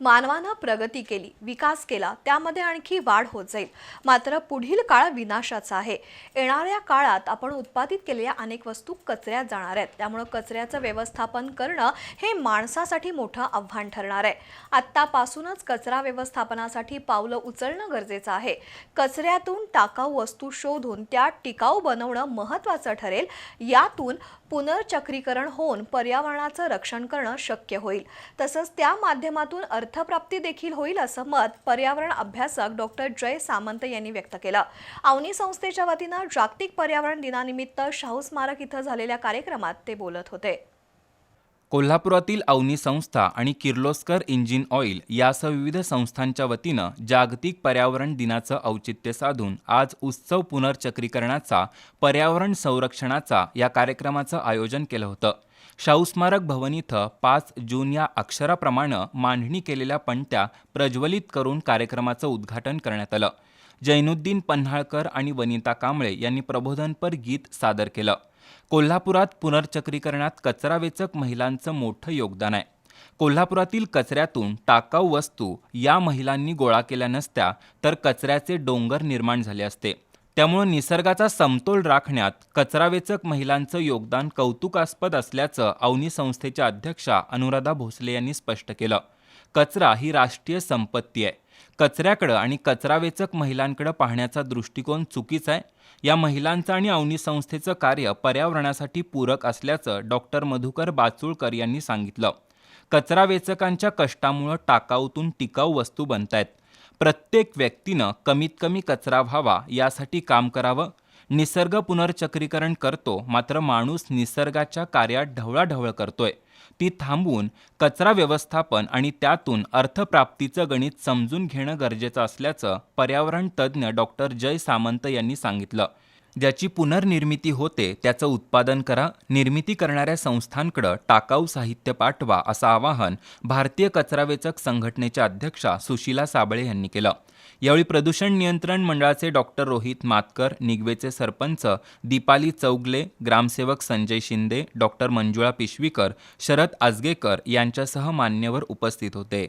मानवानं प्रगती केली विकास केला त्यामध्ये आणखी वाढ होत जाईल. मात्र पुढील काळ विनाशाचा आहे. येणाऱ्या काळात आपण उत्पादित केलेल्या अनेक वस्तू कचऱ्यात जाणार आहेत. त्यामुळं कचऱ्याचं व्यवस्थापन करणं हे माणसासाठी मोठं आव्हान ठरणार आहे. आत्तापासूनच कचरा व्यवस्थापनासाठी पावलं उचलणं गरजेचं आहे. कचऱ्यातून टाकाऊ वस्तू शोधून त्या टिकाऊ बनवणं महत्त्वाचं ठरेल. यातून पुनर्चक्रीकरण होऊन पर्यावरणाचं रक्षण करणं शक्य होईल. तसंच त्या माध्यमातून अर्थ अर्थप्राप्ती देखील होईल असं मत पर्यावरण अभ्यासक डॉक्टर जय सामंत यांनी व्यक्त केलं. अवनी संस्थेच्या वतीनं जागतिक पर्यावरण दिनानिमित्त शाहू स्मारक इथं झालेल्या कार्यक्रमात ते बोलत होते. कोल्हापुरातील अवनी संस्था आणि किर्लोस्कर इंजिन ऑइल यासह विविध संस्थांच्या वतीनं जागतिक पर्यावरण दिनाचं औचित्य साधून आज उत्सव पुनर्चक्रीकरणाचा पर्यावरण संरक्षणाचा या कार्यक्रमाचं आयोजन केलं होतं. शाहू स्मारक भवन इथं पाच जून या अक्षराप्रमाणे मांडणी केलेल्या पणत्या प्रज्वलित करून कार्यक्रमाचं उद्घाटन करण्यात आलं. जैनुद्दीन पन्हाळकर आणि वनिता कांबळे यांनी प्रबोधनपर गीत सादर केलं. कोल्हापुरात पुनर्चक्रीकरणात कचरा वेचक महिलांचं मोठं योगदान आहे. कोल्हापुरातील कचऱ्यातून टाकाऊ वस्तू या महिलांनी गोळा केल्या नसत्या तर कचऱ्याचे डोंगर निर्माण झाले असते. त्यामुळं निसर्गाचा समतोल राखण्यात कचरावेचक महिलांचं योगदान कौतुकास्पद असल्याचं अवनी संस्थेच्या अध्यक्षा अनुराधा भोसले यांनी स्पष्ट केलं. कचरा ही राष्ट्रीय संपत्ती आहे. कचऱ्याकडं आणि कचरावेचक महिलांकडं पाहण्याचा दृष्टिकोन चुकीचा आहे. या महिलांचं आणि अवनी संस्थेचं कार्य पर्यावरणासाठी पूरक असल्याचं डॉक्टर मधुकर बाचुळकर यांनी सांगितलं. कचरा वेचकांच्या कष्टामुळं टाकाऊतून टिकाऊ वस्तू बनतायत. प्रत्येक व्यक्तीनं कमीत कमी कचरा व्हावा यासाठी काम करावं निसर्ग पुनर्चक्रीकरण करतो मात्र माणूस निसर्गाच्या कार्यात ढवळाढवळ करतोय. ती थांबवून कचरा व्यवस्थापन आणि त्यातून अर्थप्राप्तीचं गणित समजून घेणं गरजेचं असल्याचं पर्यावरण तज्ज्ञ डॉक्टर जय सामंत यांनी सांगितलं. ज्याची पुनर्निर्मिती होते त्याचं उत्पादन करा. निर्मिती करणाऱ्या संस्थांकडं टाकाऊ साहित्य पाठवा असं आवाहन भारतीय कचरावेचक संघटनेच्या अध्यक्षा सुशीला साबळे यांनी केलं. यावेळी प्रदूषण नियंत्रण मंडळाचे डॉक्टर रोहित मातकर निगवेचे सरपंच दीपाली चौगले ग्रामसेवक संजय शिंदे डॉक्टर मंजुळा पिशवीकर शरद आजगेकर यांच्यासह मान्यवर उपस्थित होते.